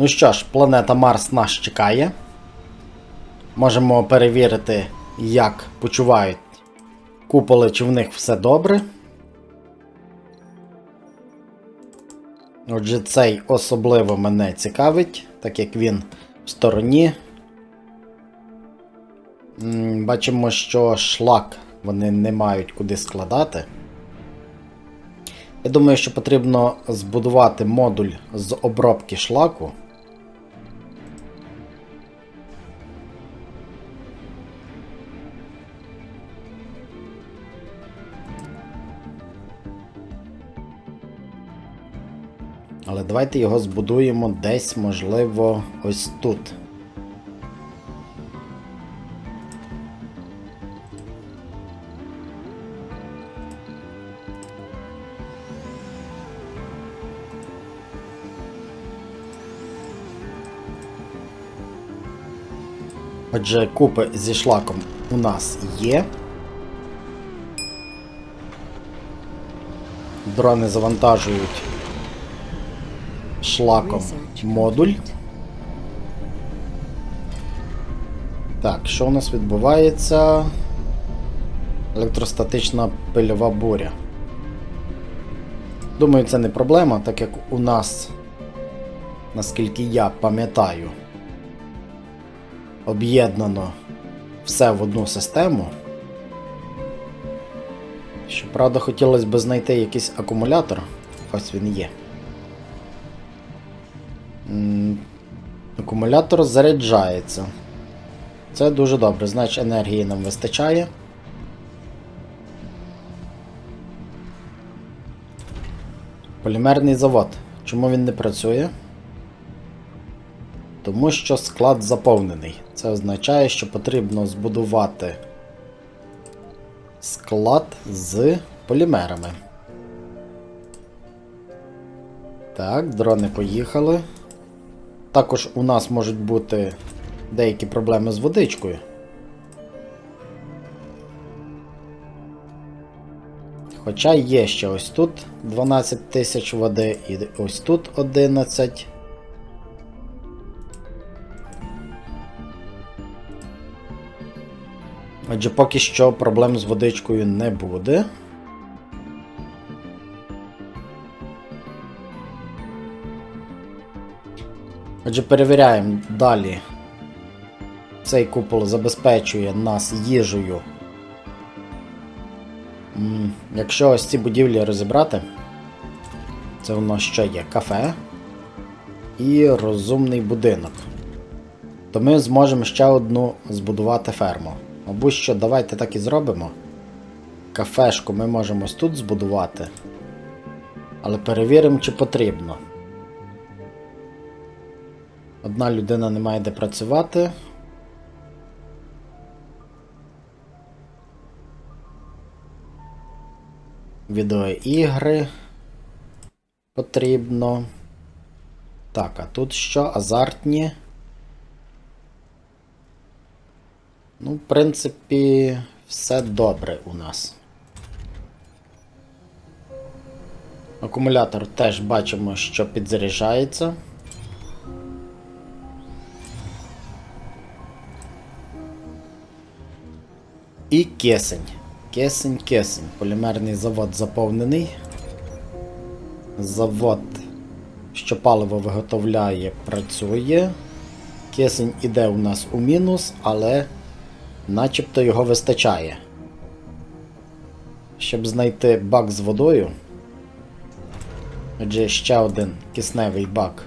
Ну що ж, планета Марс нас чекає. Можемо перевірити, як почувають куполи, чи в них все добре. Отже, цей особливо мене цікавить, так як він в стороні. Бачимо, що шлак вони не мають куди складати. Я думаю, що потрібно збудувати модуль з обробки шлаку. Давайте його збудуємо десь, можливо, ось тут. Отже, купи зі шлаком у нас є. Дрони завантажують шлаком модуль. Так, що у нас відбувається? Електростатична пильова буря. Думаю, це не проблема, так як у нас, наскільки я пам'ятаю, об'єднано все в одну систему. Щоправда, хотілося б знайти якийсь акумулятор. Ось він є. Акумулятор заряджається. Це дуже добре, значить енергії нам вистачає. Полімерний завод. Чому він не працює? Тому що склад заповнений. Це означає, що потрібно збудувати склад з полімерами. Так, дрони поїхали. Також у нас можуть бути деякі проблеми з водичкою. Хоча є ще ось тут 12 тисяч води і ось тут 11. Отже, поки що проблем з водичкою не буде. Отже, перевіряємо далі. Цей купол забезпечує нас їжею. Якщо ось ці будівлі розібрати, це у нас ще є кафе і розумний будинок. То ми зможемо ще одну збудувати ферму. Мабуть, що давайте так і зробимо. Кафешку ми можемо ось тут збудувати. Але перевіримо, чи потрібно. Одна людина не має де працювати. Відеоігри потрібно. Так, а тут що? Азартні. Ну, в принципі, все добре у нас. Акумулятор теж бачимо, що підзаряджається. І кисень. Кисень, кисень. Полімерний завод заповнений. Завод, що паливо виготовляє, працює. Кисень іде у нас у мінус, але начебто його вистачає. Щоб знайти бак з водою. Отже, ще один кисневий бак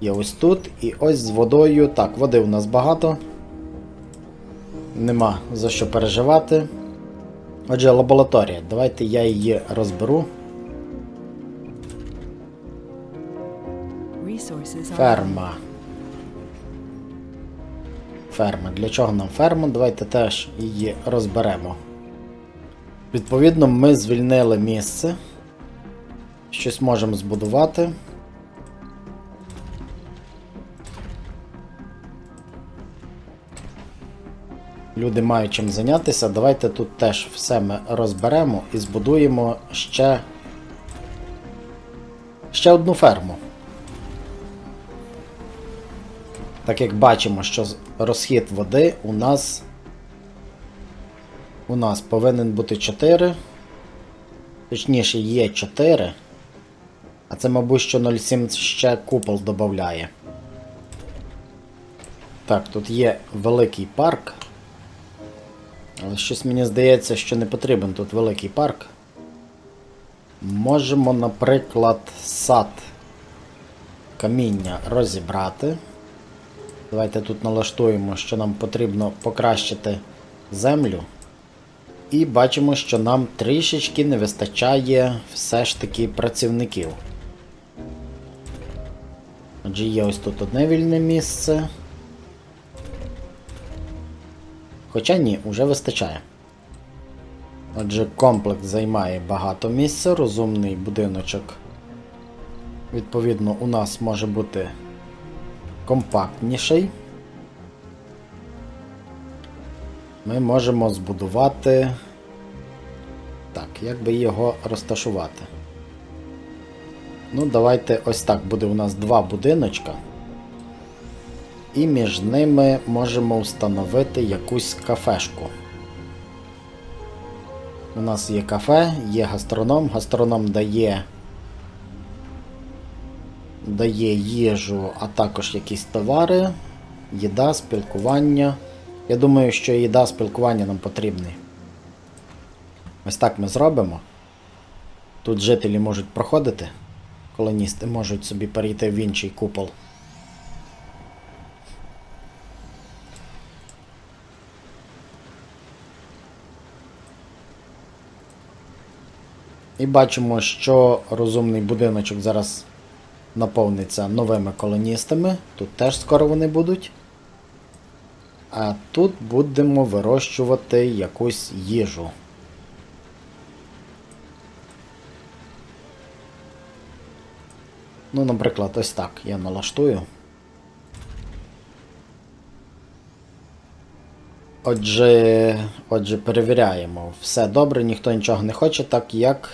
є ось тут. І ось з водою. Так, води у нас багато. Нема за що переживати. Отже, лабораторія. Давайте я її розберу. Ферма. Ферма. Для чого нам ферма? Давайте теж її розберемо. Відповідно, ми звільнили місце. Щось можемо збудувати. Люди мають чим зайнятися. Давайте тут теж все ми розберемо і збудуємо ще, ще одну ферму. Так як бачимо, що розхід води у нас. У нас повинен бути 4. Точніше, є 4. А це, мабуть, що 0,7 ще купол додає. Так, тут є великий парк. Але щось мені здається, що не потрібен тут великий парк. Можемо, наприклад, сад каміння розібрати. Давайте тут налаштуємо, що нам потрібно покращити землю. І бачимо, що нам трішечки не вистачає все ж таки працівників. Отже, є ось тут одне вільне місце. Хоча ні, уже вистачає. Отже, комплекс займає багато місця, розумний будиночок. Відповідно, у нас може бути компактніший. Ми можемо збудувати. Так, як би його розташувати? Ну, давайте ось так буде у нас два будиночка. І між ними можемо встановити якусь кафешку. У нас є кафе, є гастроном. Гастроном дає дає їжу, а також якісь товари, їда, спілкування. Я думаю, що їда спілкування нам потрібні. Ось так ми зробимо. Тут жителі можуть проходити, колоністи можуть собі перейти в інший купол. І бачимо, що розумний будиночок зараз наповниться новими колоністами. Тут теж скоро вони будуть. А тут будемо вирощувати якусь їжу. Ну, наприклад, ось так я налаштую. Отже, отже, перевіряємо. Все добре, ніхто нічого не хоче, так як.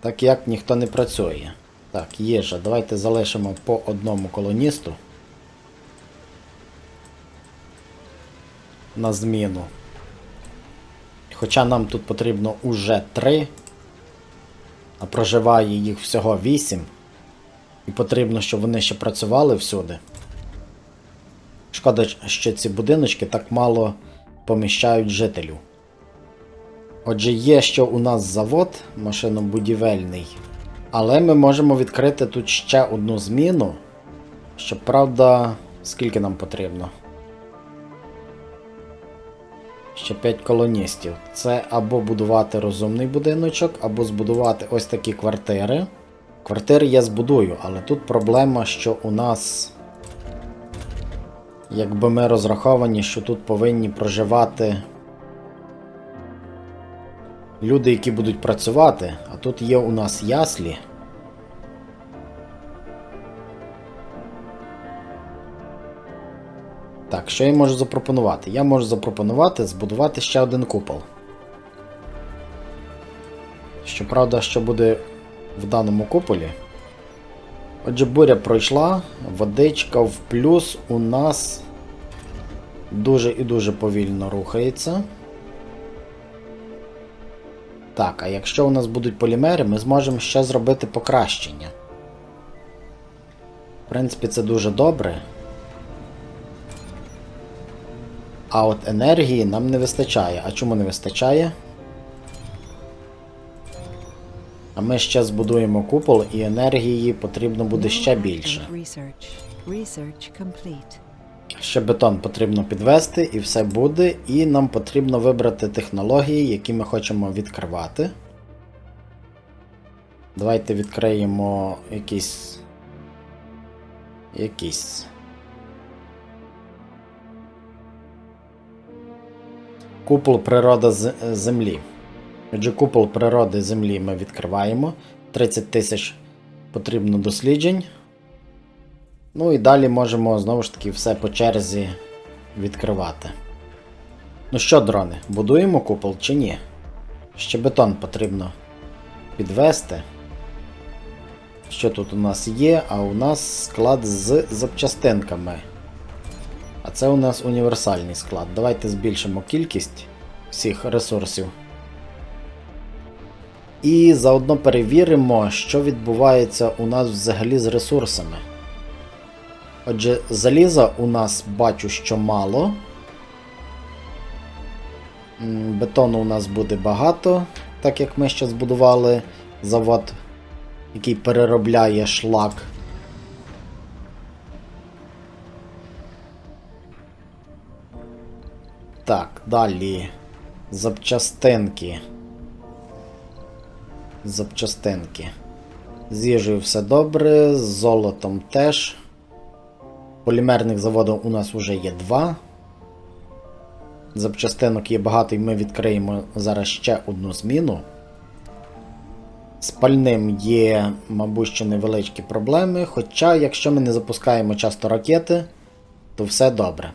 Так як ніхто не працює. Так, їжа. Давайте залишимо по одному колоністу. На зміну. Хоча нам тут потрібно уже 3, а проживає їх всього 8. І потрібно, щоб вони ще працювали всюди. Шкода, що ці будиночки так мало поміщають жителів. Отже, є що у нас завод машинобудівельний, але ми можемо відкрити тут ще одну зміну. Щоправда, скільки нам потрібно? Ще 5 колоністів. Це або будувати розумний будиночок, або збудувати ось такі квартири. Квартири я збудую, але тут проблема, що у нас. Якби ми розраховані, що тут повинні проживати люди, які будуть працювати, а тут є у нас яслі. Так, що я можу запропонувати? Я можу запропонувати збудувати ще один купол. Щоправда, що буде в даному куполі. Отже, буря пройшла, водичка в плюс у нас дуже і дуже повільно рухається. Так, а якщо у нас будуть полімери, ми зможемо ще зробити покращення. В принципі, це дуже добре. А от енергії нам не вистачає. А чому не вистачає? А ми ще збудуємо купол, і енергії потрібно буде ще більше. Ще бетон потрібно підвести, і все буде. І нам потрібно вибрати технології, які ми хочемо відкривати. Давайте відкриємо якісь. Якісь. Купол природа з- землі. Отже, купол природи землі ми відкриваємо. 30 тисяч потрібно досліджень. Ну і далі можемо знову ж таки все по черзі відкривати. Ну що, дрони, будуємо купол чи ні? Ще бетон потрібно підвести. Що тут у нас є? А у нас склад з запчастинками. А це у нас універсальний склад. Давайте збільшимо кількість всіх ресурсів. І заодно перевіримо, що відбувається у нас взагалі з ресурсами. Отже, заліза у нас бачу, що мало. Бетону у нас буде багато, так як ми ще збудували завод, який переробляє шлак. Так, далі. Запчастинки. Запчастинки. З все добре, з золотом теж. Полімерних заводів у нас вже є два. Запчастинок є багато, і ми відкриємо зараз ще одну зміну. З пальним є, мабуть, що невеличкі проблеми. Хоча, якщо ми не запускаємо часто ракети, то все добре.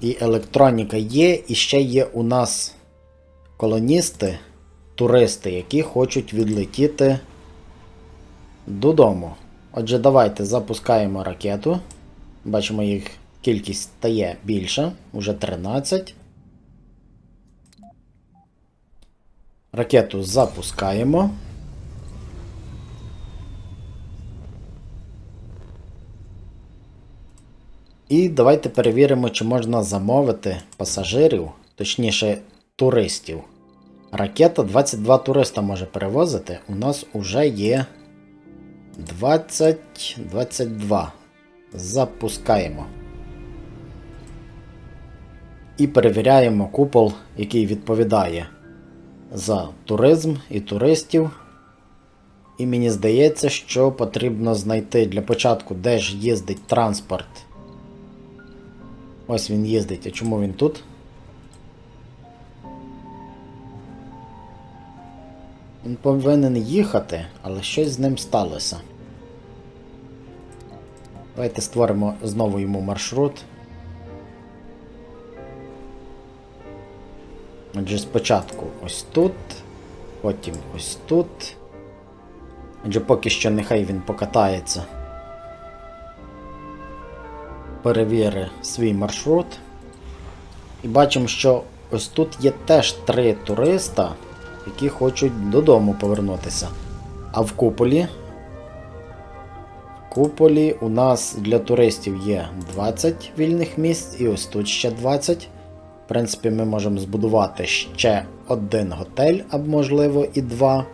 І електроніка є, і ще є у нас колоністи, туристи, які хочуть відлетіти додому. Отже, давайте запускаємо ракету. Бачимо, їх кількість стає більша, уже 13. Ракету запускаємо. І давайте перевіримо, чи можна замовити пасажирів, точніше, туристів. Ракета 22 туриста може перевозити. У нас уже є 20, 22. Запускаємо. І перевіряємо купол, який відповідає за туризм і туристів. І мені здається, що потрібно знайти для початку, де ж їздить транспорт. Ось він їздить, а чому він тут? Він повинен їхати, але щось з ним сталося. Давайте створимо знову йому маршрут. Отже, спочатку ось тут, потім ось тут. Отже, поки що нехай він покатається. Перевіри свій маршрут. І бачимо, що ось тут є теж три туриста, які хочуть додому повернутися. А в куполі. В куполі у нас для туристів є 20 вільних місць, і ось тут ще 20. В принципі, ми можемо збудувати ще один готель, або можливо і два.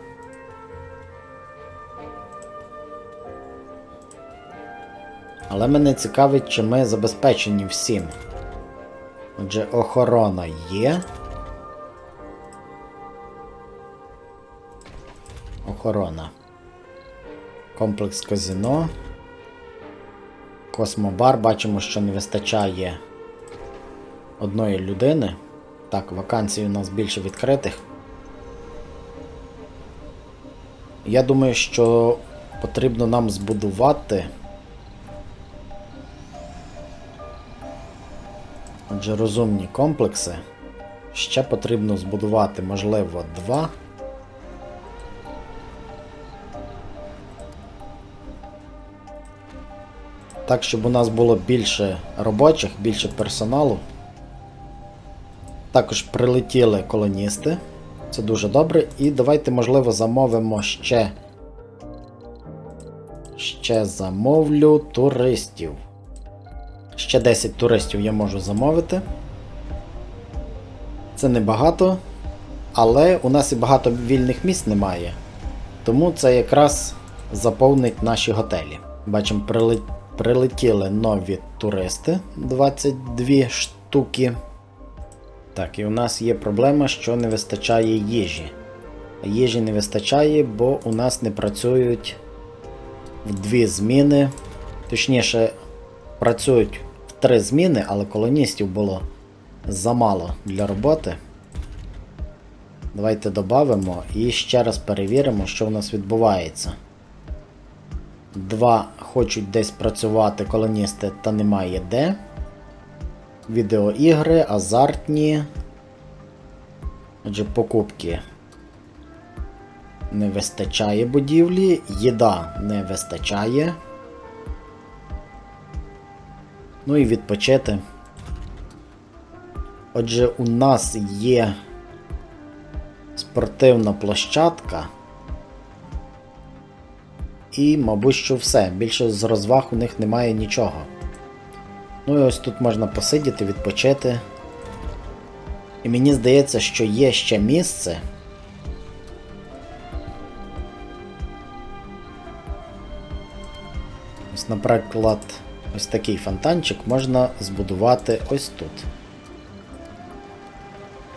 Але мене цікавить, чи ми забезпечені всім. Отже, охорона є. Охорона. Комплекс казино. Космобар. Бачимо, що не вистачає одної людини. Так, вакансій у нас більше відкритих. Я думаю, що потрібно нам збудувати. Отже, розумні комплекси. Ще потрібно збудувати, можливо, два. Так, щоб у нас було більше робочих, більше персоналу. Також прилетіли колоністи. Це дуже добре. І давайте, можливо, замовимо ще. Ще замовлю туристів. Ще 10 туристів я можу замовити. Це небагато, але у нас і багато вільних місць немає. Тому це якраз заповнить наші готелі. Бачимо, прилет... прилетіли нові туристи 22 штуки. Так, і у нас є проблема, що не вистачає їжі. Їжі не вистачає, бо у нас не працюють в дві зміни. Точніше, працюють в три зміни, але колоністів було замало для роботи. Давайте додамо і ще раз перевіримо, що у нас відбувається. Два хочуть десь працювати колоністи, та немає де. Відеоігри, азартні. Отже, покупки. Не вистачає будівлі, їда не вистачає. Ну і відпочити. Отже, у нас є спортивна площадка. І, мабуть, що все. Більше з розваг у них немає нічого. Ну і ось тут можна посидіти, відпочити. І мені здається, що є ще місце. Ось, наприклад, ось такий фонтанчик можна збудувати ось тут.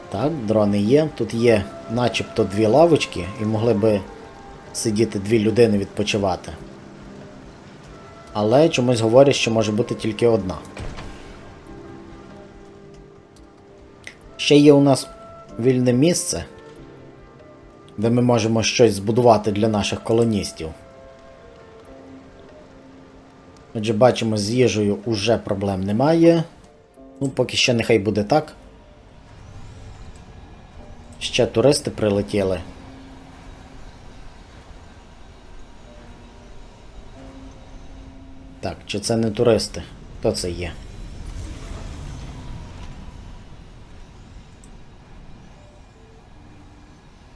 Так, дрони є. Тут є начебто дві лавочки, і могли би сидіти дві людини відпочивати. Але чомусь говорять, що може бути тільки одна. Ще є у нас вільне місце, де ми можемо щось збудувати для наших колоністів. Отже, бачимо, з їжею уже проблем немає. Ну, поки що нехай буде так. Ще туристи прилетіли. Так, чи це не туристи? Хто це є?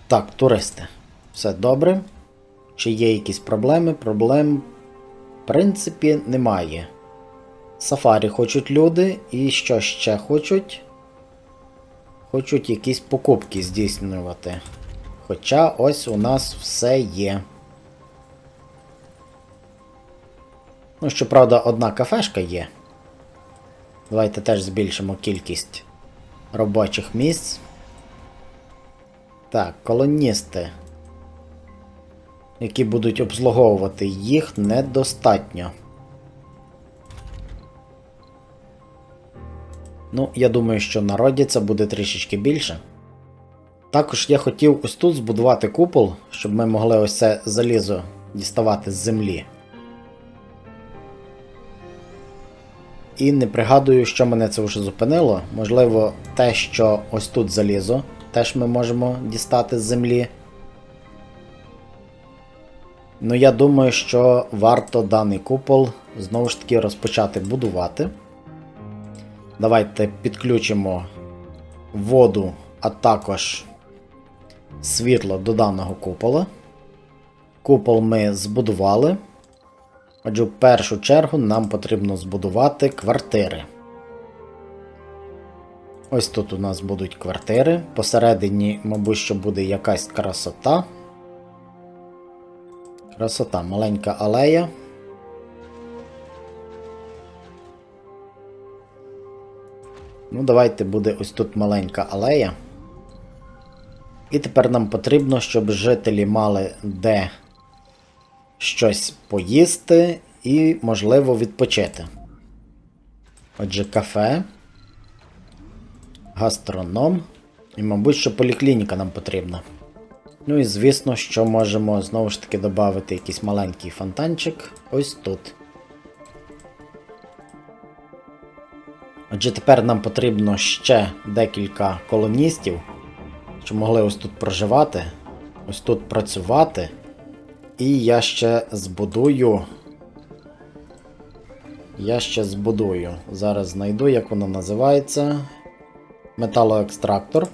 Так, туристи. Все добре. Чи є якісь проблеми? Проблем, в принципі, немає. Сафарі хочуть люди, і що ще хочуть? Хочуть якісь покупки здійснювати. Хоча ось у нас все є. Ну, щоправда, одна кафешка є. Давайте теж збільшимо кількість робочих місць. Так, колоністи, які будуть обслуговувати їх недостатньо. Ну, я думаю, що народі це буде трішечки більше. Також я хотів ось тут збудувати купол, щоб ми могли ось це залізо діставати з землі. І не пригадую, що мене це вже зупинило. Можливо, те, що ось тут залізо, теж ми можемо дістати з землі. Ну, я думаю, що варто даний купол знову ж таки розпочати будувати. Давайте підключимо воду, а також світло до даного купола. Купол ми збудували. Отже, в першу чергу нам потрібно збудувати квартири. Ось тут у нас будуть квартири. Посередині, мабуть, що буде якась красота. Красота, маленька алея. Ну, давайте буде ось тут маленька алея. І тепер нам потрібно, щоб жителі мали де щось поїсти і, можливо, відпочити. Отже, кафе, гастроном і, мабуть, що поліклініка нам потрібна. Ну і звісно, що можемо знову ж таки додати якийсь маленький фонтанчик ось тут. Отже, тепер нам потрібно ще декілька колоністів, щоб могли ось тут проживати, ось тут працювати. І я ще збудую. Я ще збудую. Зараз знайду, як воно називається. Металоекстрактор.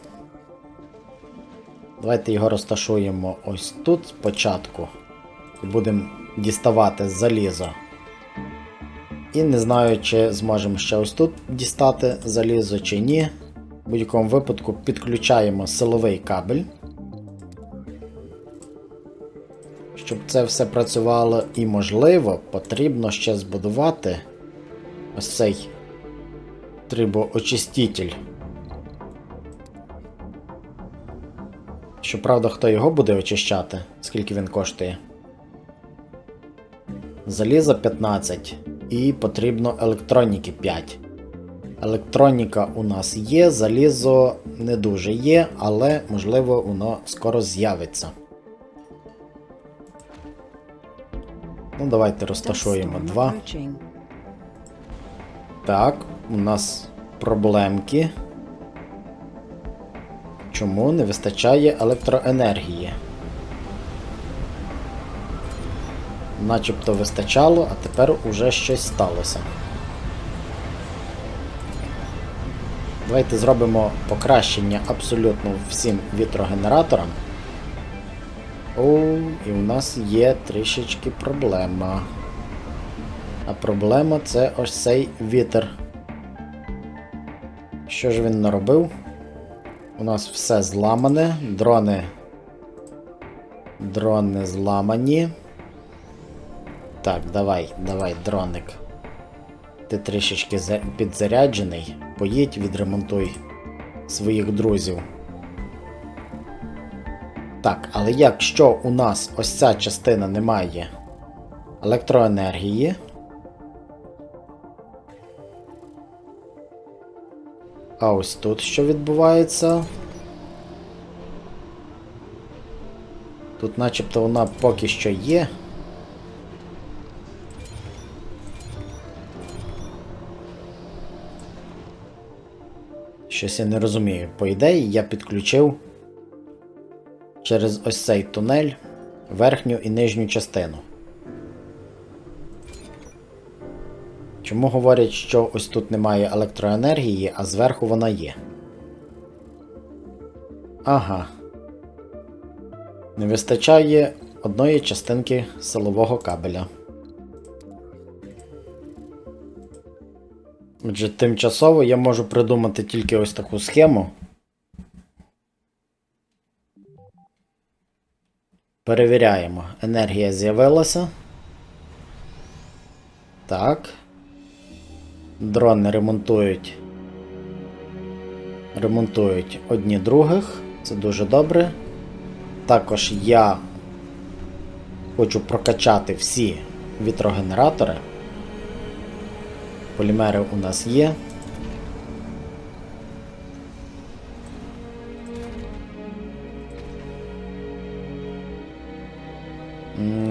Давайте його розташуємо ось тут спочатку. І будемо діставати залізо. І не знаю, чи зможемо ще ось тут дістати залізо чи ні. В будь-якому випадку підключаємо силовий кабель. Щоб це все працювало і можливо, потрібно ще збудувати ось цей трибоочиститель. Щоправда, хто його буде очищати, скільки він коштує? Заліза 15 і потрібно електроніки 5. Електроніка у нас є, залізо не дуже є, але можливо воно скоро з'явиться. Ну, давайте розташуємо два. Так, у нас проблемки. Чому не вистачає електроенергії? начебто вистачало, а тепер уже щось сталося. Давайте зробимо покращення абсолютно всім вітрогенераторам. О, і у нас є трішечки проблема. А проблема це ось цей вітер. Що ж він наробив? У нас все зламане, дрони. Дрони зламані. Так, давай, давай, дроник. Ти трішечки підзаряджений. Поїдь, відремонтуй своїх друзів. Так, але якщо у нас ось ця частина не має електроенергії. А ось тут що відбувається? Тут начебто вона поки що є. Щось я не розумію. По ідеї я підключив через ось цей тунель верхню і нижню частину. Чому говорять, що ось тут немає електроенергії, а зверху вона є? Ага. Не вистачає одної частинки силового кабеля. Отже, тимчасово я можу придумати тільки ось таку схему. Перевіряємо. Енергія з'явилася. Так. Дрони ремонтують. Ремонтують одні других. Це дуже добре. Також я хочу прокачати всі вітрогенератори. Полімери у нас є.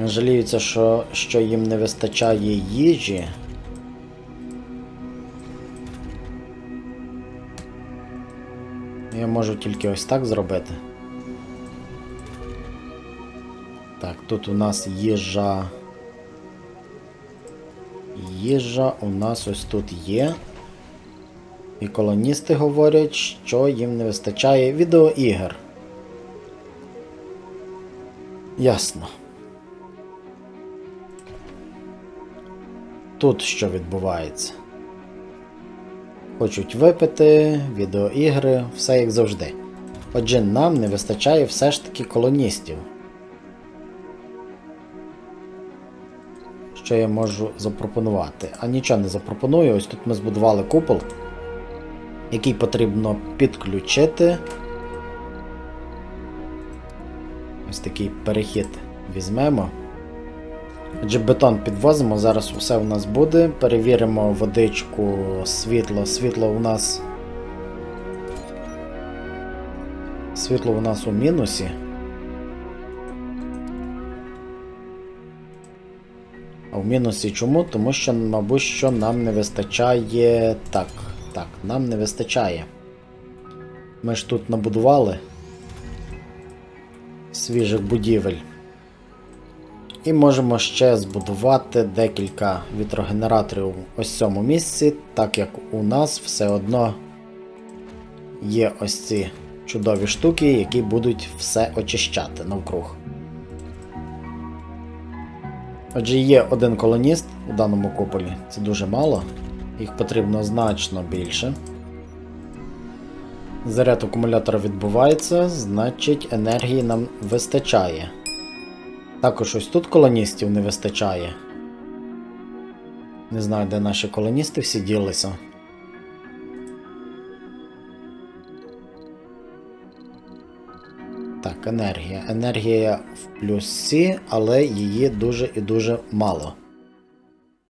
Жаліються, що, що їм не вистачає їжі. Я можу тільки ось так зробити. Так, тут у нас їжа. Їжа у нас ось тут є. І колоністи говорять, що їм не вистачає відеоігр. Ясно. Тут що відбувається? Хочуть випити, відеоігри, все як завжди. Отже, нам не вистачає все ж таки колоністів. Що я можу запропонувати? А нічого не запропоную. Ось тут ми збудували купол, який потрібно підключити. Ось такий перехід візьмемо. Отже, бетон підвозимо, зараз усе у нас буде. Перевіримо водичку, світло. Світло у нас. Світло у нас у мінусі. А в мінусі чому? Тому що, мабуть, що нам не вистачає. Так, так, нам не вистачає. Ми ж тут набудували свіжих будівель. І можемо ще збудувати декілька вітрогенераторів ось цьому місці, так як у нас все одно є ось ці чудові штуки, які будуть все очищати навкруг. Отже, є один колоніст у даному куполі, це дуже мало, їх потрібно значно більше. Заряд акумулятора відбувається, значить енергії нам вистачає. Також ось тут колоністів не вистачає. Не знаю, де наші колоністи всі ділися. Так, енергія. Енергія в плюсі, але її дуже і дуже мало.